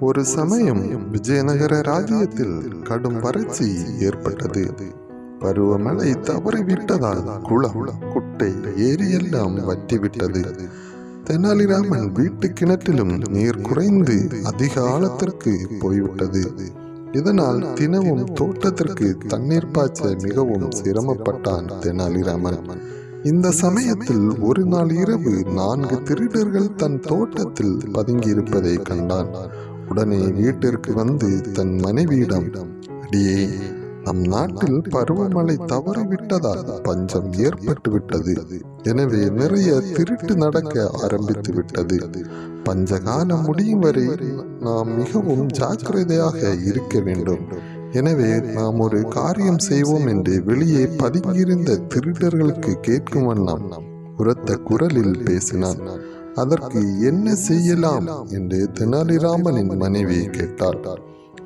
ஒரு சமயம் விஜயநகர ராஜ்யத்தில் கடும் வறட்சி ஏற்பட்டது. பருவமழை தவறிவிட்டதால் குளம் குட்டை ஏரி எல்லாம் வற்றிவிட்டது. தெனாலிராமன் வீட்டு கிணற்றிலும் நீர் குறைந்து அதிக ஆழத்திற்கு போய்விட்டது. இதனால் தினமும் தோட்டத்திற்கு தண்ணீர் பாய்ச்ச மிகவும் சிரமப்பட்டான் தெனாலிராமன். இந்த சமயத்தில் ஒரு நாள் இரவு நான்கு திருடர்கள் தன் தோட்டத்தில் பதுங்கியிருப்பதை கண்டான். உடனே வீட்டிற்கு வந்து தன் மனைவியிடம் அடியே நம் நாட்டில் பருவமழை தவறிவிட்டதால் பஞ்சம் ஏற்பட்டு விட்டது எனவே நிறைய திருட்டு நடக்க ஆரம்பித்து விட்டது பஞ்சகாலம் முடியும் வரை நாம் மிகவும் ஜாக்கிரதையாக இருக்க வேண்டும். எனவே நாம் ஒரு காரியம் செய்வோம் என்று வெளியே பதுங்கியிருந்த திருடர்களுக்கு கேட்கும் வண்ணம் உரத்த குரலில் பேசினான். அதற்கு என்ன செய்யலாம் என்று தெனாலிராமனின் மனைவி கேட்டாள்.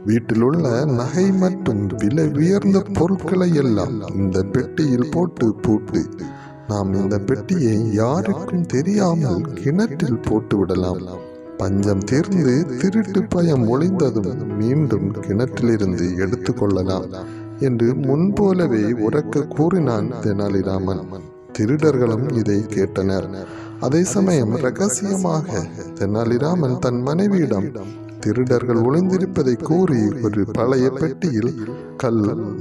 வீட்டில் உள்ள நகை மற்றும் விலை உயர்ந்த பொருட்களை எல்லாம் இந்த பெட்டியில் போட்டு பூட்டு நாம் இந்த பெட்டியை யாருக்கும் தெரியாமல் கிணற்றில் போட்டு விடலாம். பஞ்சம் தீர்ந்து திருட்டு பயம் ஒளிந்ததும் மீண்டும் கிணற்றிலிருந்து எடுத்து கொள்ளலாம் என்று முன்போலவே உறக்க கூறினான் தெனாலிராமன். திருடர்களும் இதை கேட்டனர். அதே சமயம் ரகசியமாக தெனாலிராமன் தன் மனைவியிடம் திருடர்கள் ஒளிந்திருப்பதை கூறி ஒரு பழைய பெட்டியில் கல்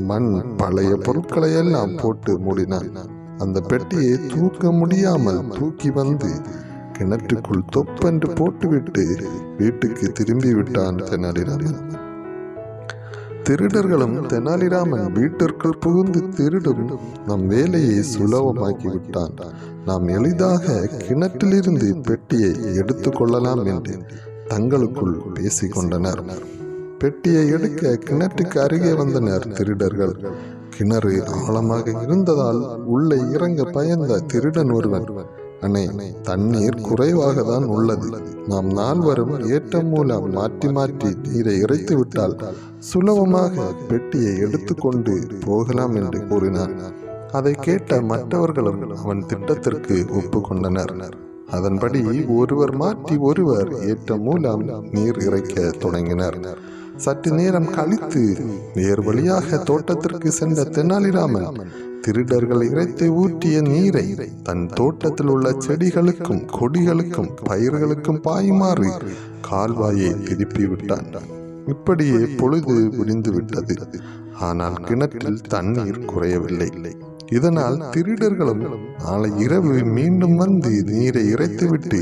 மண் பழைய பொருட்களை எல்லாம் போட்டு மூடினான். அந்த பெட்டியை தூக்க முடியாமல் தூக்கி வந்து கிணற்றுக்குள் தொப்பென்று போட்டுவிட்டு வீட்டுக்கு திரும்பி விட்டான் தென்னாலிராமன். திருடர்களும் தெனாலிராமன் வீட்டிற்குள் புகுந்து திருடும் நம் வேலையை சுலபமாக்கி விட்டான் நாம் எளிதாக கிணற்றிலிருந்து பெட்டியை எடுத்து கொள்ளலாம் என்று தங்களுக்குள் பேசிக்கொண்டனர். பெட்டியை எடுக்க கிணற்றுக்கு அருகே வந்தனர் திருடர்கள். கிணறு ஆழமாக இருந்ததால் உள்ளே இறங்க பயந்த திருடன் ஒருவன் அண்ணே தண்ணீர் குறைவாக தான் உள்ளது. நாம் நால்வரும் ஏற்றம் மூலம் மாற்றி மாற்றி நீரை இறைத்து விட்டால் சுலபமாக பெட்டியை எடுத்துக்கொண்டு போகலாம் என்று கூறினான். அதை கேட்ட மற்றவர்களும் அவன் திட்டத்திற்கு ஒப்புக்கொண்டனர். அதன்படி ஒருவர் மாற்றி ஒருவர் ஏற்ற மூலம் நீர் இறைக்க தொடங்கினர். சற்று நேரம் கழித்து வேறு வழியாக தோட்டத்திற்கு சென்ற தெனாலிராமன் திருடர்கள் இறைத்து ஊற்றிய நீரை தன் தோட்டத்தில் உள்ள செடிகளுக்கும் கொடிகளுக்கும் பயிர்களுக்கும் பாயுமாறு கால்வாயை திருப்பி விட்டான். இப்படியே பொழுது விடிந்து விட்டது. ஆனால் கிணற்றில் தண்ணீர் குறையவில்லை. இதனால் திருடர்களும் நாளை இரவு மீண்டும் வந்து நீரை இறைத்துவிட்டு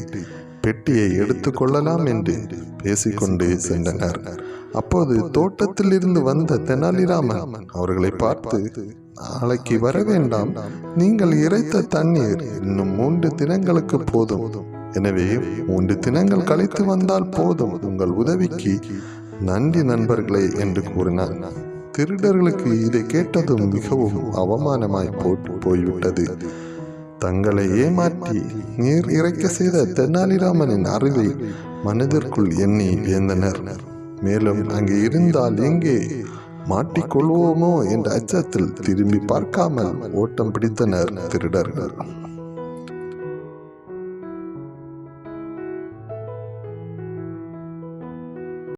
பெட்டியை எடுத்துக்கொள்ளலாம் என்று பேசிக்கொண்டு சென்றனர். அப்போது தோட்டத்தில் இருந்து வந்த தெனாலிராமன் அவர்களை பார்த்து நாளைக்கு வர வேண்டாம். நீங்கள் இறைத்த தண்ணீர் இன்னும் மூன்று தினங்களுக்கு போதும். எனவே மூன்று தினங்கள் கழித்து வந்தால் போதும். உங்கள் உதவிக்கு நன்றி நண்பர்களே என்று கூறினார். திருடர்களுக்கு இதை கேட்டதும் மிகவும் அவமானமாய் போட்டு போய்விட்டது. தங்களை ஏமாற்றி நீர் இறைக்க செய்த தெனாலிராமனின் அறிவை மனதிற்குள் எண்ணி வியந்தனர். மேலும் அங்கே இருந்தால் எங்கே மாட்டிக்கொள்வோமோ என்ற அச்சத்தில் திரும்பி பார்க்காமல் ஓட்டம் பிடித்தனர் திருடர்கள்.